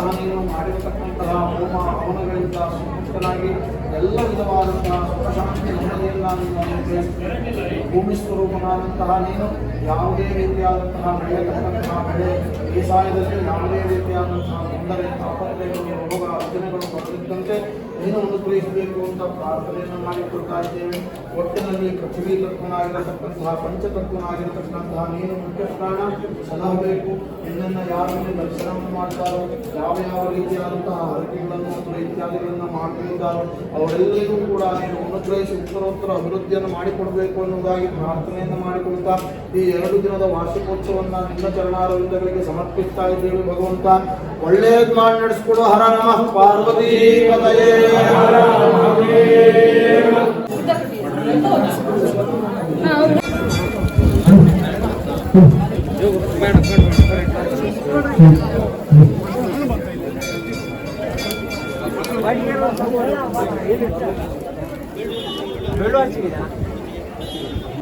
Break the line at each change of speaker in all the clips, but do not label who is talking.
ಸ್ವರೂಪನಾದಂತಹ ನೀನು ಮಾಡಿರತಕ್ಕಂತಹ ಹೋಮ ಹವನಗಳಿಂದ ಸುಮುಕ್ತನಾಗಿ ಎಲ್ಲ ವಿಧವಾದಂತಹ ಸುಖಶಾಂತಿ ಅನುಗ್ರಹಿಸಬೇಕು ಭೂಮಿ ಸ್ವರೂಪನಾದಂತಹ ನೀನು, ಯಾವುದೇ ರೀತಿಯಾದಂತಹ ಬೆಳೆಯತಕ್ಕಂತಹ ಬೆಳೆ ಬೇಸಾಯದಲ್ಲಿ ಯಾವುದೇ ರೀತಿಯಾದಂತಹ ತೊಂದರೆ ತಾಪತ್ರೆಗಳು ರೋಗ ಅರ್ಜನೆಗಳು ಬರದಿದ್ದಂತೆ ನೀನು ಅನುಗ್ರಹಿಸಬೇಕು ಅಂತ ಪ್ರಾರ್ಥನೆಯನ್ನು ಮಾಡಿಕೊಳ್ತಾ ಇದ್ದೇವೆ. ಒಟ್ಟಿನಲ್ಲಿ ಪೃಥ್ವಿ ತತ್ವನಾಗಿರತಕ್ಕಂತಹ ಪಂಚತತ್ವನಾಗಿರತಕ್ಕಂತಹ ನೀನು ಮುಖ್ಯ ಪ್ರಾಣ ಸಲಹಬೇಕು ನಿನ್ನನ್ನು ಯಾರನ್ನು ದರ್ಶನವನ್ನು ಮಾಡ್ತಾರೋ, ಯಾವ ಯಾವ ರೀತಿಯಾದಂತಹ ಹರಕೆಗಳನ್ನು ಅಥವಾ ಇತ್ಯಾದಿಗಳನ್ನು ಮಾಡ್ತಿದ್ದಾರೋ, ಅವರೆಲ್ಲರಿಗೂ ಕೂಡ ನೀನು ಅನುಗ್ರಹಿಸಿ ಉತ್ತರೋತ್ತರ ಅಭಿವೃದ್ಧಿಯನ್ನು ಮಾಡಿಕೊಡಬೇಕು ಅನ್ನೋದಾಗಿ ಪ್ರಾರ್ಥನೆಯನ್ನು ಮಾಡಿಕೊಡ್ತಾ ಈ ಎರಡು ದಿನದ ವಾರ್ಷಿಕೋತ್ಸವವನ್ನು ನಿನ್ನ ಚರಣಾರವಿಂದಗಳಿಗೆ ಸಮರ್ಪಿಸ್ತಾ ಇದ್ದೇವೆ ಭಗವಂತ. ಒಳ್ಳೆಯದು ಮಾಡಿ ನಡೆಸ್ಕೊಡು. ಹರ ನಮಃ. ಪಾರ್ವತಿ ಪದಯೇ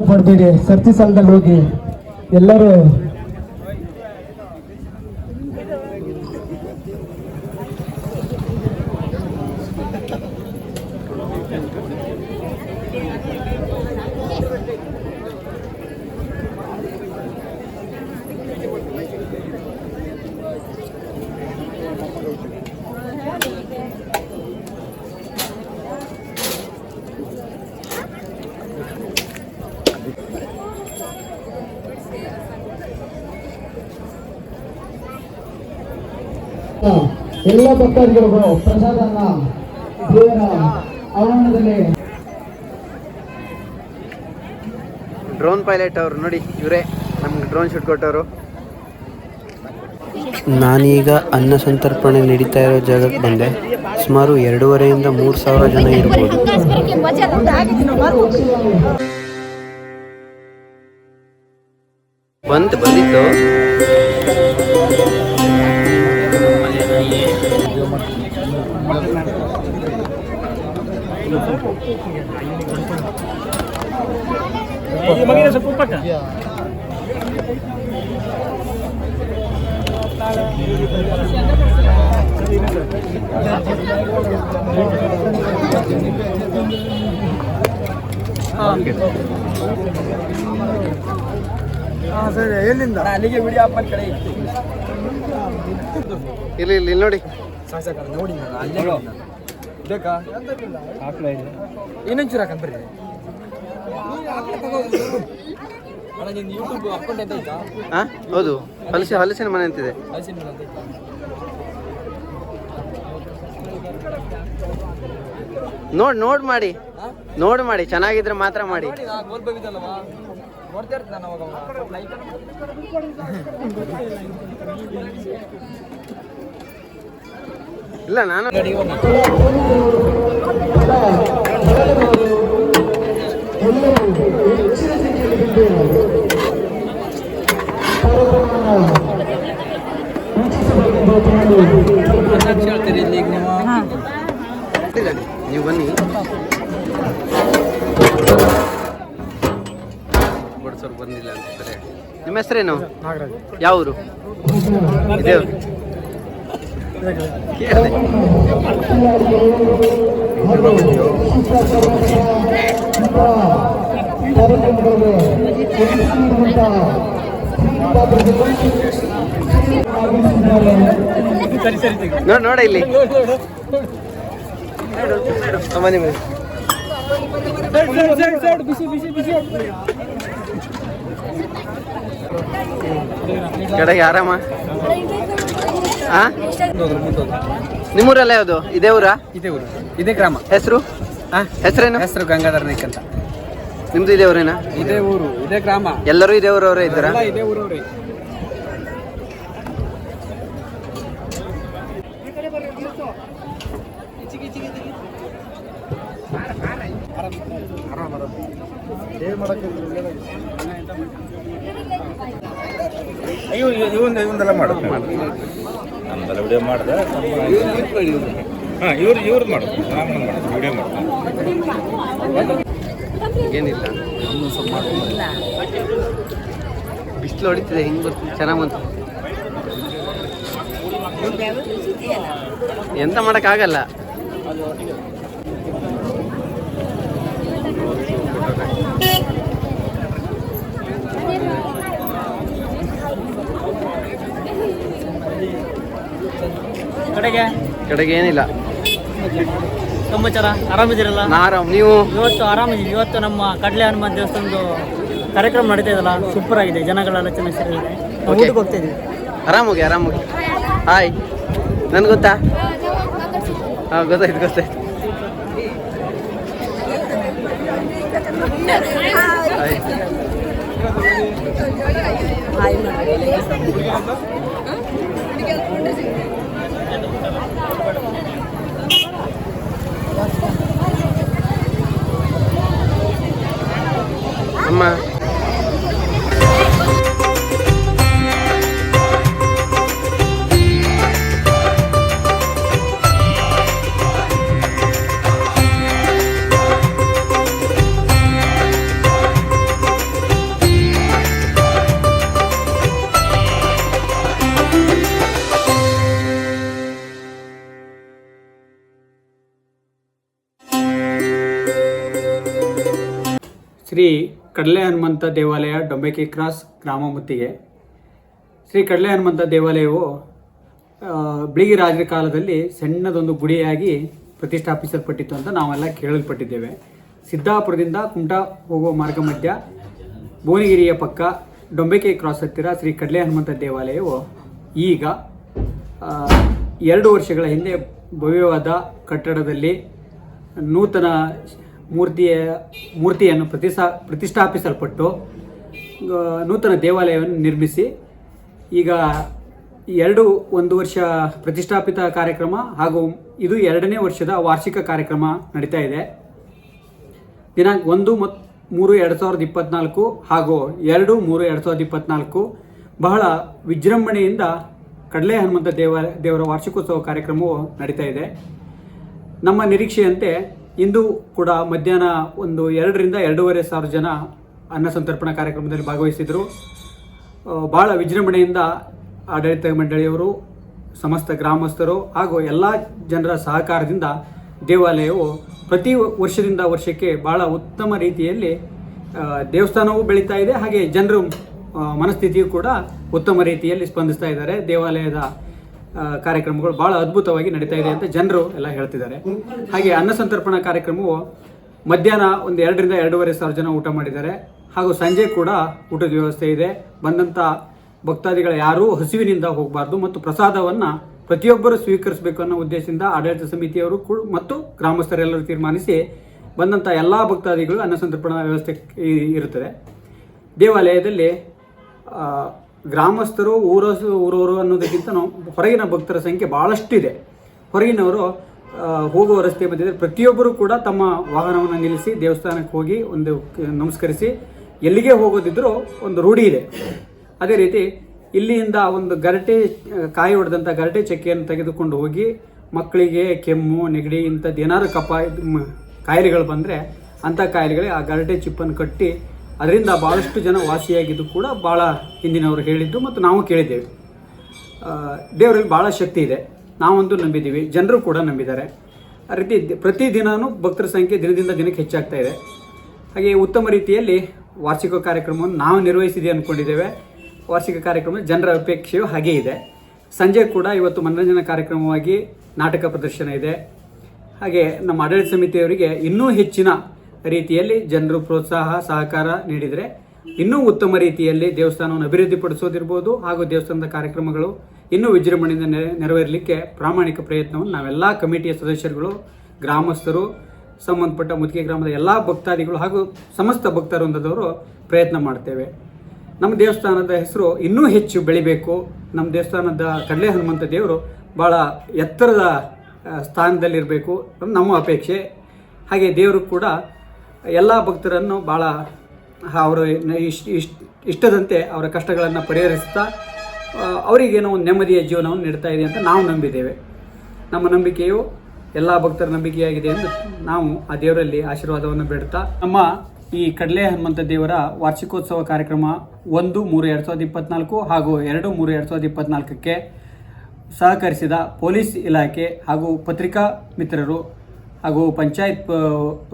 ಪಡ್ಬೇಡಿ ಸರ್ತಿ ಸಾಲದಲ್ಲಿ ಹೋಗಿ ಎಲ್ಲರೂ ಎಲ್ಲ ಭಕ್ತಾದಿಗಳಿಗೂ ಪ್ರಸಾದನ ದೇವರ ಆವರಣದಲ್ಲಿ.
ಡ್ರೋನ್ ಪೈಲಟ್ ಅವರು ನೋಡಿ ಇವರೇ ನಮ್ಗೆ ಡ್ರೋನ್ ಶೂಟ್ ಕೊಟ್ಟವರು. ನಾನೀಗ ಅನ್ನ ಸಂತರ್ಪಣೆ ನಡೀತಾ ಇರೋ ಜಾಗಕ್ಕೆ ಬಂದೆ. ಸುಮಾರು ಎರಡೂವರೆಯಿಂದ ಮೂರು ಸಾವಿರ ಜನ ಇರ್ಬೋದು. ಬಂತು ಬಂದಿತ್ತು.
ಅಲ್ಲಿಗೆ ವಿಡಿಯೋ ಅಪ್ಪನ ಕಡೆ
ಇಲ್ಲಿ ಇಲ್ಲಿ ಇಲ್ಲಿ ನೋಡಿ.
ನೋಡಿ ನಾನು ಅಲ್ಲೇ ಬೇಕಾ? ಇನ್ನೊಂಚೂರು ಹಾಕಂತ ಬರ್ರಿ.
ಹಾ ಹೌದು. ಹಲಸಿನ ಹಲಸಿನ ಮನೆ ಅಂತಿದೆ.
ಹಲಸಿನ ಮೇಲೆ ಅಂತ
ನೋಡ್ ನೋಡ್ ಮಾಡಿ. ನೋಡ್ ಮಾಡಿ ಚೆನ್ನಾಗಿದ್ರೆ ಮಾತ್ರ ಮಾಡಿ.
ಇಲ್ಲ ನಾನು ಗೋಲ್ ಬಂದಿದ್ದಲ್ಲವಾ ನೋಡ್ತಾ ಇರ್ತೀನಿ ನಾನು ಅವಾಗ ಅವಾಗ ಲೈಕ್
ಇಲ್ಲ ನಾನು
ಹೇಳ್ತೀರಿ ಇಲ್ಲಿ ಈಗ ನೀವು
ಇಲ್ಲ, ನೀವು ಬನ್ನಿ. ಬಡ್ಸೋರು ಬಂದಿಲ್ಲ ಅಂತಾರೆ ನಿಮ್ಮ ಹೆಸರೇನು? ಯಾವ ಊರು ಇದೇ. ಊರು. ನೋಡ ಇಲ್ಲಿ. ಹಾ, ಬನ್ನಿ ಕಡೆಗೆ ಆರಾಮ? ನಿಮ್ಮೂರಲ್ಲ ಯಾವುದು? ಇದೇ ಊರ?
ಇದೇ ಊರು. ಇದೇ ಗ್ರಾಮ.
ಹೆಸರು? ಹೆಸರೇನು?
ಹೆಸರು ಗಂಗಾಧರ ನಾಯ್ಕ್ ಅಂತ.
ನಿಮ್ದು ಇದೇ ಊರೇನಾ?
ಇದೇ ಊರು ಇದೇ ಗ್ರಾಮ.
ಎಲ್ಲರೂ ಇದೇ ಊರವರೇ ಇದ್ದಾರಾ?
ಇದೇ ಊರವ್ರಿ.
ಅಯ್ಯೋ ಇವಂದ ಇವಂದೆಲ್ಲ ಮಾಡೋದು ನಮ್ದೆಲ್ಲ ಮಾಡಲ್ಲ ವಿಡಿಯೋ ಮಾಡ್ದೆ. ಹಾಂ ಇವ್ರು ಇವ್ರದ್ದು ಮಾಡೋದು ನಾನು ಮಾಡೋದು ವಿಡಿಯೋ ಮಾಡ್ತೀನಿ
ಏನಿಲ್ಲ. ಬಿಸಿಲು ಹೊಡಿತಿದೆ ಹಿಂಗೆ ಬರ್ತಿದೆ ಚೆನ್ನಾಗಿ ಬಂತು. ಎಂತ ಮಾಡೋಕ್ಕಾಗಲ್ಲ
ಕಡೆಗೆ?
ಕಡೆಗೆ ಏನಿಲ್ಲ.
ಸಮಾಚಾರ ಆರಾಮಿದ್ದೀರಲ್ಲ?
ನಾ ಆರಾಮ್ ನೀವು?
ಇವತ್ತು ಆರಾಮಿದ್ದೀವಿ ಇವತ್ತು ನಮ್ಮ ಕಡ್ಲೆ ಹನುಮಾನ್ ದೇವಸ್ಥಾನದ ಕಾರ್ಯಕ್ರಮ ನಡೀತಾ ಇದಲ್ಲ ಸೂಪರ್ ಆಗಿದೆ. ಜನಗಳೆಲ್ಲ ಚೆನ್ನಾಗಿ
Okay.
ಊಟಕ್ಕೆ ಹೋಗ್ತಾ ಇದೀವಿ
ಆರಾಮೋಗಿ ಆರಾಮೋಗಿ ಹಾಯ್ ನನ್ಗೆ ಗೊತ್ತಾ? ಹಾಂ ಗೊತ್ತಾಯ್ತು ಗೊತ್ತಾಯ್ತು. ಹಾಯ್
ಶ್ರೀ ಕಡಲೆ ಹನುಮಂತ ದೇವಾಲಯ ಡೊಂಬೆಕಿ ಕ್ರಾಸ್ ಗ್ರಾಮ ಮುತ್ತಿಗೆ. ಶ್ರೀ ಕಡಲೆ ಹನುಮಂತ ದೇವಾಲಯವು ಬಿಳಿಗಿ ರಾಜರ ಕಾಲದಲ್ಲಿ ಸಣ್ಣದೊಂದು ಗುಡಿಯಾಗಿ ಪ್ರತಿಷ್ಠಾಪಿಸಲ್ಪಟ್ಟಿತ್ತು ಅಂತ ನಾವೆಲ್ಲ ಕೇಳಲ್ಪಟ್ಟಿದ್ದೇವೆ. ಸಿದ್ದಾಪುರದಿಂದ ಕುಮಟಾ ಹೋಗುವ ಮಾರ್ಗ ಮಧ್ಯ ಭುವನಗಿರಿಯ ಪಕ್ಕ ಡೊಂಬೆಕೆ ಕ್ರಾಸ್ ಹತ್ತಿರ ಶ್ರೀ ಕಡಲೆ ಹನುಮಂತ ದೇವಾಲಯವು ಈಗ ಎರಡು ವರ್ಷಗಳ ಹಿಂದೆ ಭವ್ಯವಾದ ಕಟ್ಟಡದಲ್ಲಿ ನೂತನ ಮೂರ್ತಿಯ, ಮೂರ್ತಿಯನ್ನು ಪ್ರತಿಷ್ಠಾ, ಪ್ರತಿಷ್ಠಾಪಿಸಲ್ಪಟ್ಟು ನೂತನ ದೇವಾಲಯವನ್ನು ನಿರ್ಮಿಸಿ, ಈಗ ಎರಡು ಒಂದು ವರ್ಷ ಪ್ರತಿಷ್ಠಾಪಿತ ಕಾರ್ಯಕ್ರಮ ಹಾಗೂ ಇದು ಎರಡನೇ ವರ್ಷದ ವಾರ್ಷಿಕ ಕಾರ್ಯಕ್ರಮ ನಡೀತಾ ಇದೆ. ದಿನಾಂಕ ಒಂದು ಮತ್ತು ಮೂರು ಎರಡು ಸಾವಿರದ ಇಪ್ಪತ್ನಾಲ್ಕು ಹಾಗೂ ಎರಡು ಮೂರು ಎರಡು ಸಾವಿರದ ಇಪ್ಪತ್ನಾಲ್ಕು ಬಹಳ ವಿಜೃಂಭಣೆಯಿಂದ ಕಡಲೆ ಹನುಮಂತ ದೇವ, ದೇವರ ವಾರ್ಷಿಕೋತ್ಸವ ಕಾರ್ಯಕ್ರಮವು ನಡೀತಾ ಇದೆ. ನಮ್ಮ ನಿರೀಕ್ಷೆಯಂತೆ ಇಂದು ಕೂಡ ಮಧ್ಯಾಹ್ನ ಒಂದು ಎರಡರಿಂದ ಎರಡೂವರೆ ಸಾವಿರ ಜನ ಅನ್ನ ಸಂತರ್ಪಣಾ ಕಾರ್ಯಕ್ರಮದಲ್ಲಿ ಭಾಗವಹಿಸಿದರು. ಭಾಳ ವಿಜೃಂಭಣೆಯಿಂದ ಆಡಳಿತ ಮಂಡಳಿಯವರು, ಸಮಸ್ತ ಗ್ರಾಮಸ್ಥರು ಹಾಗೂ ಎಲ್ಲ ಜನರ ಸಹಕಾರದಿಂದ ದೇವಾಲಯವು ಪ್ರತಿ ವರ್ಷದಿಂದ ವರ್ಷಕ್ಕೆ ಬಹಳ ಉತ್ತಮ ರೀತಿಯಲ್ಲಿ ದೇವಸ್ಥಾನವೂ ಬೆಳೀತಾ ಇದೆ. ಹಾಗೆ ಜನರು ಮನಸ್ಥಿತಿಯು ಕೂಡ ಉತ್ತಮ ರೀತಿಯಲ್ಲಿ ಸ್ಪಂದಿಸ್ತಾ ಇದ್ದಾರೆ ದೇವಾಲಯದ ಕಾರ್ಯಕ್ರಮಗಳು ಬಹಳ ಅದ್ಭುತವಾಗಿ ನಡೀತಾ ಇದೆ ಅಂತ ಜನರು ಎಲ್ಲ ಹೇಳ್ತಿದ್ದಾರೆ. ಹಾಗೆ ಅನ್ನ ಸಂತರ್ಪಣಾ ಕಾರ್ಯಕ್ರಮವು ಮಧ್ಯಾಹ್ನ ಒಂದು ಎರಡರಿಂದ ಎರಡೂವರೆ ಸಾವಿರ ಜನ ಊಟ ಮಾಡಿದ್ದಾರೆ. ಹಾಗೂ ಸಂಜೆ ಕೂಡ ಊಟದ ವ್ಯವಸ್ಥೆ ಇದೆ. ಬಂದಂಥ ಭಕ್ತಾದಿಗಳು ಯಾರೂ ಹಸಿವಿನಿಂದ ಹೋಗಬಾರ್ದು ಮತ್ತು ಪ್ರಸಾದವನ್ನು ಪ್ರತಿಯೊಬ್ಬರು ಸ್ವೀಕರಿಸಬೇಕು ಅನ್ನೋ ಉದ್ದೇಶದಿಂದ ಆಡಳಿತ ಸಮಿತಿಯವರು ಮತ್ತು ಗ್ರಾಮಸ್ಥರೆಲ್ಲರೂ ತೀರ್ಮಾನಿಸಿ ಬಂದಂಥ ಎಲ್ಲ ಭಕ್ತಾದಿಗಳು ಅನ್ನ ಸಂತರ್ಪಣಾ ವ್ಯವಸ್ಥೆ ಇರುತ್ತದೆ. ದೇವಾಲಯದಲ್ಲಿ ಗ್ರಾಮಸ್ಥರು ಊರ ಊರವರು ಅನ್ನೋದಕ್ಕಿಂತ ಹೊರಗಿನ ಭಕ್ತರ ಸಂಖ್ಯೆ ಭಾಳಷ್ಟು ಇದೆ ಹೊರಗಿನವರು ಹೋಗುವ ರಸ್ತೆ ಬಂದಿದ್ದರೆ ಪ್ರತಿಯೊಬ್ಬರು ಕೂಡ ತಮ್ಮ ವಾಹನವನ್ನು ನಿಲ್ಲಿಸಿ ದೇವಸ್ಥಾನಕ್ಕೆ ಹೋಗಿ ಒಂದು ನಮಸ್ಕರಿಸಿ ಎಲ್ಲಿಗೆ ಹೋಗೋದಿದ್ರೂ ಒಂದು ರೂಢಿ ಇದೆ. ಅದೇ ರೀತಿ ಇಲ್ಲಿಯಿಂದ ಒಂದು ಗರಟೆ, ಕಾಯಿ ಹೊಡೆದಂಥ ಗರಟೆ ಚಕ್ಕೆಯನ್ನು ತೆಗೆದುಕೊಂಡು ಹೋಗಿ ಮಕ್ಕಳಿಗೆ ಕೆಮ್ಮು, ನೆಗಡಿ ಇಂಥದ್ದು ಏನಾದ್ರು ಕಪ ಕಾಯಿಲೆಗಳು ಬಂದರೆ ಅಂಥ ಕಾಯಿಲೆಗಳಿಗೆ ಆ ಗರಟೆ ಚಿಪ್ಪನ್ನು ಕಟ್ಟಿ ಅದರಿಂದ ಭಾಳಷ್ಟು ಜನ ವಾಸಿಯಾಗಿದ್ದು ಕೂಡ ಭಾಳ ಹಿಂದಿನವರು ಹೇಳಿದ್ದು ಮತ್ತು ನಾವು ಕೇಳಿದ್ದೇವೆ. ದೇವರಲ್ಲಿ ಭಾಳ ಶಕ್ತಿ ಇದೆ. ನಾವಂತೂ ನಂಬಿದ್ದೀವಿ. ಜನರು ಕೂಡ ನಂಬಿದ್ದಾರೆ. ಆ ರೀತಿ ಪ್ರತಿದಿನವೂ ಭಕ್ತರ ಸಂಖ್ಯೆ ದಿನದಿಂದ ದಿನಕ್ಕೆ ಹೆಚ್ಚಾಗ್ತಾ ಇದೆ. ಹಾಗೆ ಉತ್ತಮ ರೀತಿಯಲ್ಲಿ ವಾರ್ಷಿಕ ಕಾರ್ಯಕ್ರಮವನ್ನು ನಾವು ನಿರ್ವಹಿಸಿದೆ ಅಂದ್ಕೊಂಡಿದ್ದೇವೆ ವಾರ್ಷಿಕ ಕಾರ್ಯಕ್ರಮ ಜನರ ಅಪೇಕ್ಷೆಯು ಹಾಗೇ ಇದೆ. ಸಂಜೆ ಕೂಡ ಇವತ್ತು ಮನರಂಜನಾ ಕಾರ್ಯಕ್ರಮವಾಗಿ ನಾಟಕ ಪ್ರದರ್ಶನ ಇದೆ. ಹಾಗೆ ನಮ್ಮ ಆಡಳಿತ ಸಮಿತಿಯವರಿಗೆ ಇನ್ನೂ ಹೆಚ್ಚಿನ ರೀತಿಯಲ್ಲಿ ಜನರು ಪ್ರೋತ್ಸಾಹ, ಸಹಕಾರ ನೀಡಿದರೆ ಇನ್ನೂ ಉತ್ತಮ ರೀತಿಯಲ್ಲಿ ದೇವಸ್ಥಾನವನ್ನು ಅಭಿವೃದ್ಧಿಪಡಿಸೋದಿರ್ಬೋದು ಹಾಗೂ ದೇವಸ್ಥಾನದ ಕಾರ್ಯಕ್ರಮಗಳು ಇನ್ನೂ ವಿಜೃಂಭಣೆಯಿಂದ ನೆರ, ನೆರವೇರಲಿಕ್ಕೆ ಪ್ರಾಮಾಣಿಕ ಪ್ರಯತ್ನವನ್ನು ನಾವೆಲ್ಲ ಕಮಿಟಿಯ ಸದಸ್ಯರುಗಳು, ಗ್ರಾಮಸ್ಥರು, ಸಂಬಂಧಪಟ್ಟ ಮುತ್ತಿಗೆ ಗ್ರಾಮದ ಎಲ್ಲ ಭಕ್ತಾದಿಗಳು ಹಾಗೂ ಸಮಸ್ತ ಭಕ್ತರುಂದದವರು ಪ್ರಯತ್ನ ಮಾಡ್ತೇವೆ. ನಮ್ಮ ದೇವಸ್ಥಾನದ ಹೆಸರು ಇನ್ನೂ ಹೆಚ್ಚು ಬೆಳಿಬೇಕು. ನಮ್ಮ ದೇವಸ್ಥಾನದ ಕಡಲೆ ಹನುಮಂತ ದೇವರು ಭಾಳ ಎತ್ತರದ ಸ್ಥಾನದಲ್ಲಿರಬೇಕು. ನಮ್ಮ ಅಪೇಕ್ಷೆ. ಹಾಗೆ ದೇವರು ಕೂಡ ಎಲ್ಲ ಭಕ್ತರನ್ನು ಭಾಳ ಅವರು ಇಷ್ಟ ಇಷ್ಟ ಇಷ್ಟದಂತೆ ಅವರ ಕಷ್ಟಗಳನ್ನು ಪರಿಹರಿಸ್ತಾ ಅವರಿಗೇನೋ ಒಂದು ನೆಮ್ಮದಿಯ ಜೀವನವನ್ನು ನೀಡ್ತಾ ಇದೆ ಅಂತ ನಾವು ನಂಬಿದ್ದೇವೆ. ನಮ್ಮ ನಂಬಿಕೆಯು ಎಲ್ಲ ಭಕ್ತರ ನಂಬಿಕೆಯಾಗಿದೆ ಎಂದು ನಾವು ಆ ದೇವರಲ್ಲಿ ಆಶೀರ್ವಾದವನ್ನು ಬೇಡುತ್ತಾ, ನಮ್ಮ ಈ ಕಡಲೆ ಹನುಮಂತ ದೇವರ ವಾರ್ಷಿಕೋತ್ಸವ ಕಾರ್ಯಕ್ರಮ ಒಂದು ಮೂರು ಎರಡು ಸಾವಿರದ ಇಪ್ಪತ್ನಾಲ್ಕು ಹಾಗೂ ಎರಡು ಮೂರು ಎರಡು ಸಾವಿರದ ಇಪ್ಪತ್ನಾಲ್ಕಕ್ಕೆ ಸಹಕರಿಸಿದ ಪೊಲೀಸ್ ಇಲಾಖೆ ಹಾಗೂ ಪತ್ರಿಕಾ ಮಿತ್ರರು ಹಾಗೂ ಪಂಚಾಯತ್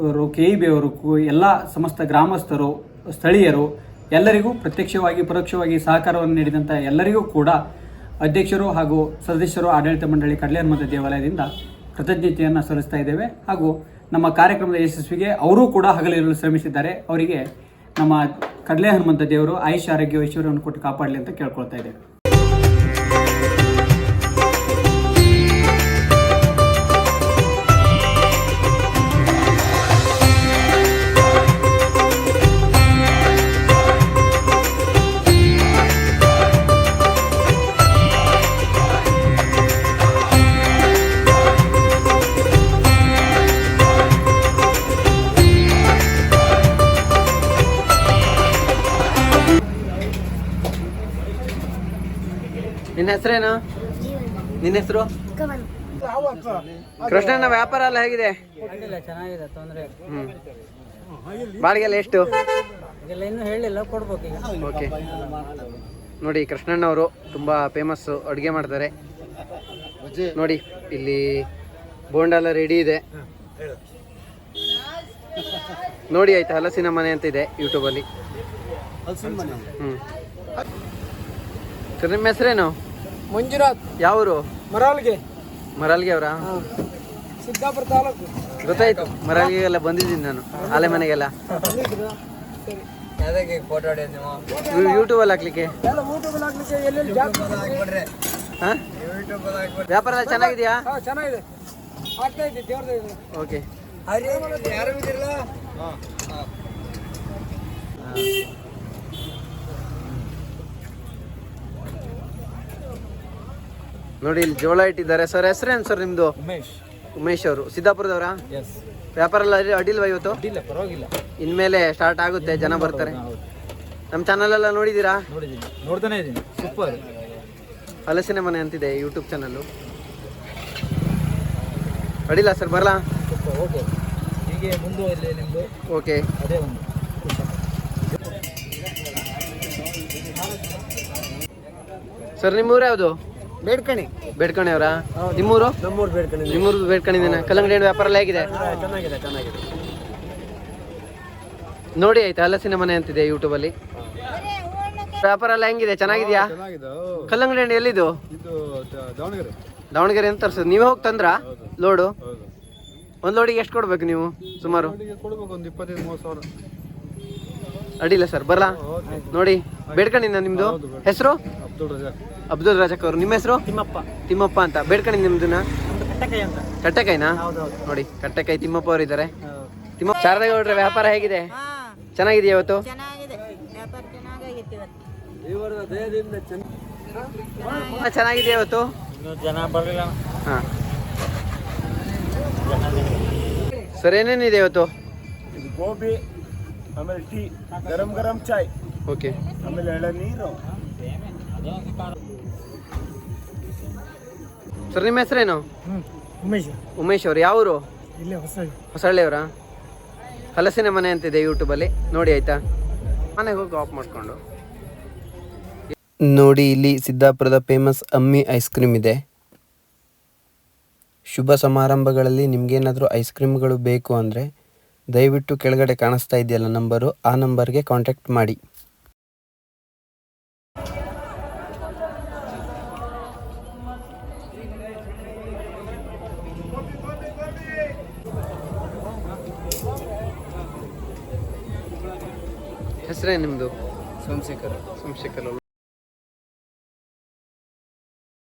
ಅವರು ಕೆ ಇ ಬಿ ಅವರು ಎಲ್ಲ ಸಮಸ್ತ ಗ್ರಾಮಸ್ಥರು, ಸ್ಥಳೀಯರು, ಎಲ್ಲರಿಗೂ ಪ್ರತ್ಯಕ್ಷವಾಗಿ, ಪರೋಕ್ಷವಾಗಿ ಸಹಕಾರವನ್ನು ನೀಡಿದಂಥ ಎಲ್ಲರಿಗೂ ಕೂಡ ಅಧ್ಯಕ್ಷರು ಹಾಗೂ ಸದಸ್ಯರು ಆಡಳಿತ ಮಂಡಳಿ ಕಡಲೆ ಹನುಮಂತ ದೇವಾಲಯದಿಂದ ಕೃತಜ್ಞತೆಯನ್ನು ಸಲ್ಲಿಸ್ತಾ ಇದ್ದೇವೆ. ಹಾಗೂ ನಮ್ಮ ಕಾರ್ಯಕ್ರಮದ ಯಶಸ್ವಿಗೆ ಅವರೂ ಕೂಡ ಹಗಲಿರಲು ಶ್ರಮಿಸಿದ್ದಾರೆ. ಅವರಿಗೆ ನಮ್ಮ ಕಡಲೆ ಹನುಮಂತ ದೇವರು ಆಯುಷ್ ಆರೋಗ್ಯ, ಐಶ್ವರ್ಯವನ್ನು ಕೊಟ್ಟು ಕಾಪಾಡಲಿ ಅಂತ ಕೇಳ್ಕೊಳ್ತಾ ಇದ್ದೇವೆ.
ನಿನ್ನ ಹೆಸರೇನು? ನಿನ್ನ ಹೆಸರು? ಕೃಷ್ಣನ ವ್ಯಾಪಾರ ಎಲ್ಲ ಹೇಗಿದೆ?
ಬಾಳಿಗೆಲ್ಲ ಚೆನ್ನಾಗಿದೆ ತೊಂದರೆ.
ಹ್ಮ್. ಬಾಡಿಗೆ ಎಲ್ಲ ಎಷ್ಟು?
ನೋಡಿ ಇನ್ನೂ ಹೇಳಿಲ್ಲ ಕೊಡ್ಬೇಕು ಈಗ.
ಓಕೆ. ನೋಡಿ ಕೃಷ್ಣಣ್ಣವರು ತುಂಬಾ ಫೇಮಸ್ ಅಡುಗೆ ಮಾಡ್ತಾರೆ. ನೋಡಿ ಇಲ್ಲಿ ಬೋಂಡ ಎಲ್ಲ ರೆಡಿ ಇದೆ. ನೋಡಿ ಆಯ್ತಾ ಹಲಸಿನ ಮನೆ ಅಂತ ಇದೆ ಯೂಟ್ಯೂಬಲ್ಲಿ ಹ್ಞೂ ಸರ್ ನಿಮ್ಮ ಹೆಸರೇನು?
ಮಂಜುನಾಥ್.
ಯಾವರು?
ಮರಾಲ್ಗೆ
ಮರಾಲ್ಗೆ ಅವರ?
ಸಿದ್ದಾಪುರ ತಾಲೂಕು.
ಗೊತ್ತಾಯ್ತು. ಮರಲ್ಗೆಲ್ಲ ಬಂದಿದ್ದೀನಿ ನಾನು ಆಲೆ ಮನೆಗೆಲ್ಲ. ಯೂಟ್ಯೂಬ್ ಅಲ್ಲಿ ಹಾಕ್ಲಿಕ್ಕೆ? ವ್ಯಾಪಾರ ಎಲ್ಲ ಚೆನ್ನಾಗಿದೆಯಾ?
ಚೆನ್ನಾಗಿದೆ.
ಓಕೆ.
ಯಾರು
ನೋಡಿ ಇಲ್ಲಿ ಜೋಳ ಇಟ್ಟಿದ್ದಾರೆ. ಸರ್ ಹೆಸರೇನು ಸರ್ ನಿಮ್ದು?
ಉಮೇಶ್.
ಉಮೇಶ್ ಅವರು. ಸಿದ್ದಾಪುರದವರ?
ಎಸ್
ವ್ಯಾಪಾರ ಎಲ್ಲ ಅಡಿ- ಅಡ್ಡಿಲ್ವಾ ಇವತ್ತು?
ಪರವಾಗಿಲ್ಲ.
ಇನ್ಮೇಲೆ ಸ್ಟಾರ್ಟ್ ಆಗುತ್ತೆ ಜನ ಬರ್ತಾರೆ.
ಹೌದು
ನಮ್ಮ ಚಾನಲ್ ಎಲ್ಲ ನೋಡಿದ್ದೀರಾ
ನೋಡಿದ್ದೀನಿ. ನೋಡ್ತಾನೆ ಇದ್ದೀನಿ. ಸೂಪರ್
ಹಲಸಿನ ಮನೆ ಅಂತಿದೆ ಯೂಟ್ಯೂಬ್ ಚಾನಲ್ಲು ಅಡಿಲ್ಲ ಸರ್ ಬರಲಾ?
ಸೂಪರ್ ಓಕೆ ಹೀಗೆ ಮುಂದುವರಲಿ ನಿಮ್ಮದು
ಓಕೆ
ಅದೇ ಒಂದು.
ಸರ್ ನಿಮ್ಮೂರು ಯಾವುದು?
ಬೇಡ್ಕಣಿ.
ಬೇಡ್ಕಣಿ ಅವರಾ? ನಿಮ್ಮೂರು?
ನಮ್ಮೂರು ಬೇಡ್ಕಣಿ
ನಿಮ್ಮೂರು ಬೇಡ್ಕೊಂಡಿದ್ದೀನ ಕಲ್ಲಂಗಡಿ ಹಣ್ಣು ವ್ಯಾಪಾರ ಎಲ್ಲ ಹೇಗಿದೆ?
ಚೆನ್ನಾಗಿದೆ ಚೆನ್ನಾಗಿದೆ.
ನೋಡಿ ಆಯ್ತಾ ಹಲಸಿನ ಮನೆ ಅಂತಿದೆ ಯೂಟ್ಯೂಬಲ್ಲಿ ವ್ಯಾಪಾರ ಎಲ್ಲ ಹೆಂಗಿದೆ? ಚೆನ್ನಾಗಿದ್ಯಾ? ಕಲ್ಲಂಗಡಿ ಹಣ್ಣು ಎಲ್ಲಿದು?
ದಾವಣಗೆರೆ.
ದಾವಣಗೆರೆ ಅಂತ ತರ್ಸೋದು ನೀವೇ ಹೋಗಿ ತಂದ್ರಾ? ಲೋಡು? ಒಂದು ಲೋಡಿಗೆ ಎಷ್ಟು ಕೊಡ್ಬೇಕು ನೀವು ಸುಮಾರು?
ಒಂದು ಇಪ್ಪತ್ತೈದು ಮೂವತ್ತು ಸಾವಿರ.
ಅಡ್ಡಿಲ್ಲ ಸರ್ ಬರಲಾ? ನೋಡಿ ಬೇಡ್ಕೊಂಡಿದ್ದ ನಿಮ್ದು. ಹೆಸರು?
ಅಬ್ದುಲ್ ರಜಾಕ್.
ಅಬ್ದುಲ್ ರಾಜಕ್ ಅವರು. ನಿಮ್ಮ ಹೆಸರು?
ತಿಮ್ಮಪ್ಪ.
ತಿಮ್ಮಪ್ಪ ಅಂತ. ಬೇಡ್ಕೊಂಡಿದ್ದು ನಿಮ್ದನ್ನ
ನಮ್ದು ಕಟ್ಟಕೈ ಅಂತ.
ಕಟ್ಟೆಕಾಯಿನಾ ನೋಡಿ ಕಟ್ಟೆಕಾಯಿ ತಿಮ್ಮಪ್ಪ ಅವರು ಇದ್ದಾರೆ ತಿಮ್ಮ ಶಾರದಗೌಡ್ರ ವ್ಯಾಪಾರ ಹೇಗಿದೆ? ಚೆನ್ನಾಗಿದೆಯಾ ಇವತ್ತು?
ಚೆನ್ನಾಗಿದೆ. ವ್ಯಾಪಾರ ಚೆನ್ನಾಗಾಗಿತ್ತು ಇವತ್ತು.
ಹಾ, ಚೆನ್ನಾಗಿದೆಯಾ ಇವತ್ತು?
ಜನ ಬರಲಿಲ್ಲ.
ಹಾ. ಸರ್ ಏನೇನಿದೆ ಇವತ್ತು?
ಗೋಬಿ ಆಮೇಲೆ ಟೀ ಗರಂ ಗರಂ ಚಾಯ್
ಓಕೆ.
ಆಮೇಲೆ ಎಳನೀರು.
ಸರ್ ನಿಮ್ಮ ಹೆಸರೇನು?
ಉಮೇಶ್.
ಉಮೇಶ್ ಅವ್ರು ಯಾವರು?
ಇಲ್ಲೇ ಹೊಸ
ಹೊಸಳ್ಳಿಯವರ? ಹಲಸಿನ ಮನೆ ಅಂತಿದೆ ಯೂಟ್ಯೂಬಲ್ಲಿ ನೋಡಿ ಆಯ್ತಾ? ಮನೆಗೆ ಹೋಗಿ ಆಫ್ ಮಾಡಿಕೊಂಡು. ನೋಡಿ ಇಲ್ಲಿ ಸಿದ್ದಾಪುರದ ಫೇಮಸ್ ಅಮ್ಮಿ ಐಸ್ ಕ್ರೀಮ್ ಇದೆ. ಶುಭ ಸಮಾರಂಭಗಳಲ್ಲಿ ನಿಮಗೇನಾದರೂ ಐಸ್ ಕ್ರೀಮ್ಗಳು ಬೇಕು ಅಂದರೆ ದಯವಿಟ್ಟು ಕೆಳಗಡೆ ಕಾಣಿಸ್ತಾ ಇದೆಯಲ್ಲ ನಂಬರು ಆ ನಂಬರ್ಗೆ ಕಾಂಟ್ಯಾಕ್ಟ್ ಮಾಡಿ. ಹೆಸರೇ ನಿಮ್ಮದು
ಸೋಮಶೇಖರ್.
ಸೋಮಶೇಖರ್